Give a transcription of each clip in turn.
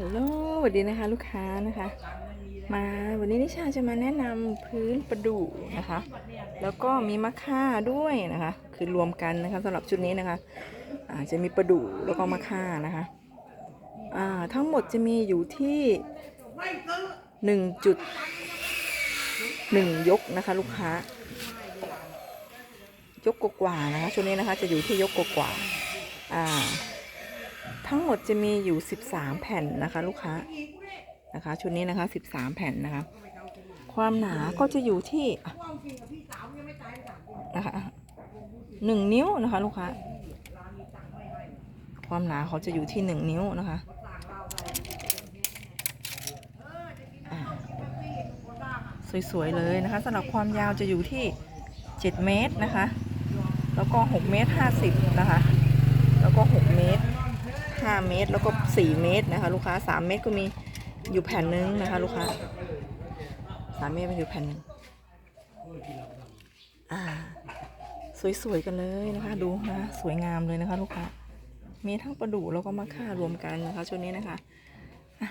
ฮัลโหลสวัสดีนะคะ ลูกค้านะคะ มาวันนี้นิชาจะมาแนะนำพื้นประดู่นะคะ แล้วก็มีมะค่าด้วยนะคะ คือรวมกันนะคะสำหรับชุดนี้นะคะอาจะมีประดู่แล้วก็มะค่านะคะอ่าทั้งหมดจะมีอยู่ที่หนึ่งจุดหนึ่งยกนะคะ ลูกค้า ยกกว่านะคะชุดนี้นะคะจะอยู่ที่ยกกว่าอ่า ทั้งหมดจะมีอยู่ 13 แผ่นนะคะ ลูกค้านะคะ ชุดนี้นะคะ 13 แผ่นนะคะ ความหนาก็จะอยู่ที่นะคะหนึ่งนิ้วนะคะ ลูกค้าความหนาเขาจะอยู่ที่หนึ่งนิ้วนะคะสวยๆเลยนะคะสำหรับความยาวจะอยู่ที่ 7 เมตรนะคะ แล้วก็ 6 เมตร 50 นะคะ แล้วก็ 6 เมตร 5 เมตร แล้วก็ 4 เมตรนะคะ ลูกค้า 3 เมตรก็มีอยู่แผ่นนึงนะคะ ลูกค้า 3 เมตรมันอยู่แผ่นหนึงอ่า สวยๆกันเลยนะคะ ดูนะสวยงามเลยนะคะ ลูกค้า มีทั้งประดู่แล้วก็มะค่ารวมกันนะคะชุดนี้นะคะอะ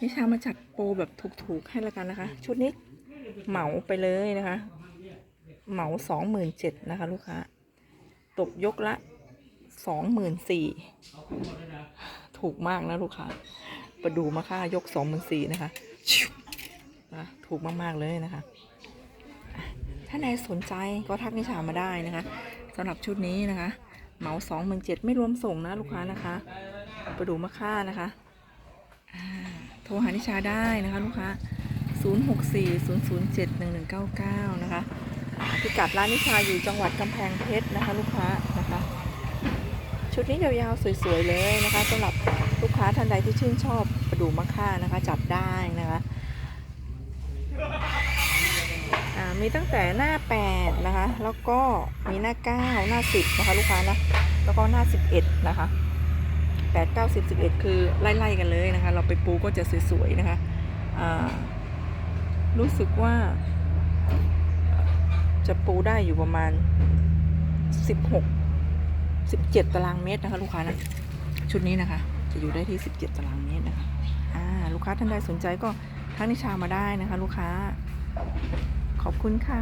นิชามาจัดโปรแบบถูกๆให้ละกันนะคะ ชุดนี้เหมาไปเลยนะคะ เหมาสองหมื่นเจ็ดนะคะ ลูกค้า ตกยกละ สองหมื่นสี่ถูกมากนะลูกค้าประดูมาค่ายกสองหมื่นสี่นะคะนะถูกมาก ๆ เลยนะคะ ถ้าใครสนใจก็ทักนิชามาได้นะคะสำหรับชุดนี้นะคะ เหมาสองหมื่นเจ็ดไม่รวมส่งนะลูกค้านะคะประดูมาค่านะคะโทรหานิชาได้นะคะลูกค้า 0640071199 นะคะอ่าพิกัดร้านนิชาอยู่จังหวัดกำแพงเพชรนะคะ ลูกค้า ชุดนี้ยาวๆสวยๆเลยนะคะสำหรับลูกค้าท่านใดที่ชื่นชอบประดูมะค่านะคะ จับได้นะคะมีตั้งแต่หน้า 8 นะคะ แล้วก็มีหน้า 9 หน้า 10 นะคะ ลูกค้านะ แล้วก็หน้า 11 นะคะ 8 9 10 11 คือไล่ ๆ กันเลยนะคะ เราไปปูก็จะสวย ๆ นะคะรู้สึกว่า จะปูได้อยู่ประมาณ 16 17ตารางเมตรนะคะ ลูกค้านะชุดนี้นะคะ จะอยู่ได้ที่17ตารางเมตรนะคะอ่าลูกค้าท่านใดสนใจก็ทักนิชามาได้นะคะ ลูกค้า ขอบคุณค่ะ